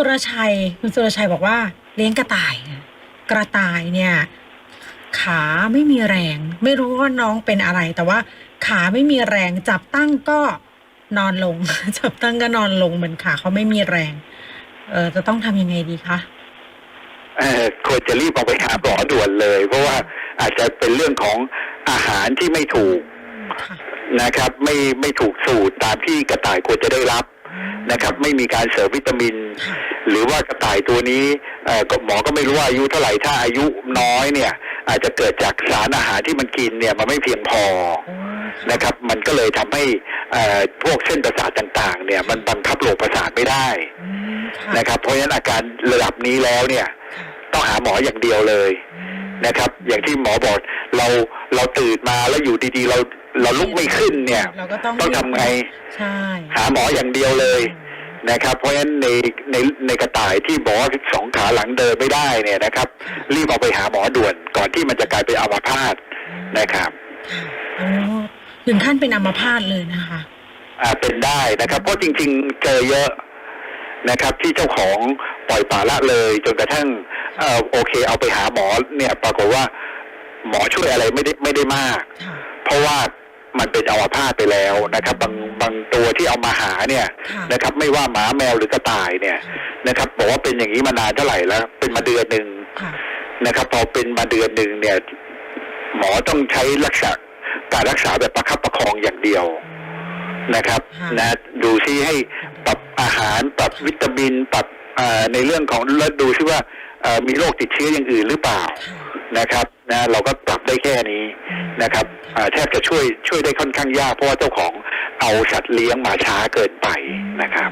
สุรชัยคุณสุรชัยบอกว่าเลี้ยงกระต่ายนะกระต่ายเนี่ย ขาไม่มีแรง ไม่รู้ว่าน้องเป็นอะไร แต่ว่าขาไม่มีแรงจับตั้งก็นอนลง จับตั้งก็นอนลงเหมือนขาเขาไม่มีแรง เออจะต้องทำยังไงดีคะเอ่อควรจะรีบเอาไปหาหมอด่วนเลย เพราะว่าอาจจะเป็นเรื่องของอาหารที่ไม่ถูกค่ะนะครับ ไม่ไม่ถูกสูตรตามที่กระต่ายควรจะได้รับ นะครับ ไม่มีการเสริมวิตามินค่ะหรือว่ากระต่ายตัวนี้เอ่อก็หมอก็ไม่รู้ว่าอายุเท่าไหร่ถ้าอายุน้อยเนี่ย อาจจะเกิดจากสารอาหารที่มันกินเนี่ยมันไม่เพียงพอโอ้นะครับ มันก็เลยทำให้เอ่อพวกเส้นประสาทต่าง ๆ เนี่ย มันบังคับโลกประสาทไม่ได้อืมค่ะนะครับ เพราะฉะนั้นอาการระดับนี้แล้วเนี่ยค่ะต้องหาหมออย่างเดียวเลยอืมนะครับ อย่างที่หมอบอกเราเราตื่นมาแล้วอยู่ดีๆ เรา เราลุกไม่ขึ้นเนี่ย เราก็ต้องต้องทำไง ใช่ หาหมออย่างเดียวเลยนะครับ เพราะฉะนั้นในในในกระต่ายที่บอกว่าสองขาหลังเดินไม่ได้เนี่ยนะครับ รีบเอาไปหาหมอด่วนก่อนที่มันจะกลายเป็นอัมพาตนะครับค่ะโอ้ถึงขั้นเป็นอัมพาตเลยนะคะ อ่าเป็นได้นะครับ เพราะจริง ๆ เจอเยอะนะครับ ที่เจ้าของปล่อยปละละเลยจนกระทั่งเอ่อโอเค เอาไปหาหมอเนี่ย ปรากฏว่าหมอช่วยอะไรไม่ได้ไม่ได้มากค่ะ เพราะว่ามันเป็นอัมพาตไปแล้วนะครับ บางบางตัวที่เอามาหาเนี่ยค่ะนะครับ ไม่ว่าหมาแมวหรือกระต่ายเนี่ยนะครับบอกว่าเป็นอย่างนี้มานานเท่าไหร่แล้ว เป็นมาเดือนหนึ่งค่ะนะครับ พอเป็นมาเดือนหนึ่งเนี่ย หมอต้องใช้รักษาการรักษาแบบประคับประคองอย่างเดียวนะครับค่ะนะดูซิให้ปรับอาหารปรับวิตามินปรับเอ่อในเรื่องของแล้วดูซิว่าเอ่อมีโรคติดเชื้ออย่างอื่นหรือเปล่าค่ะ นะครับนะเราก็ปรับได้แค่นี้นะครับอ่าแทบจะช่วยช่วยได้ค่อนข้างยากเพราะว่าเจ้าของเอาสัตว์เลี้ยงมาช้าเกินไปนะครับ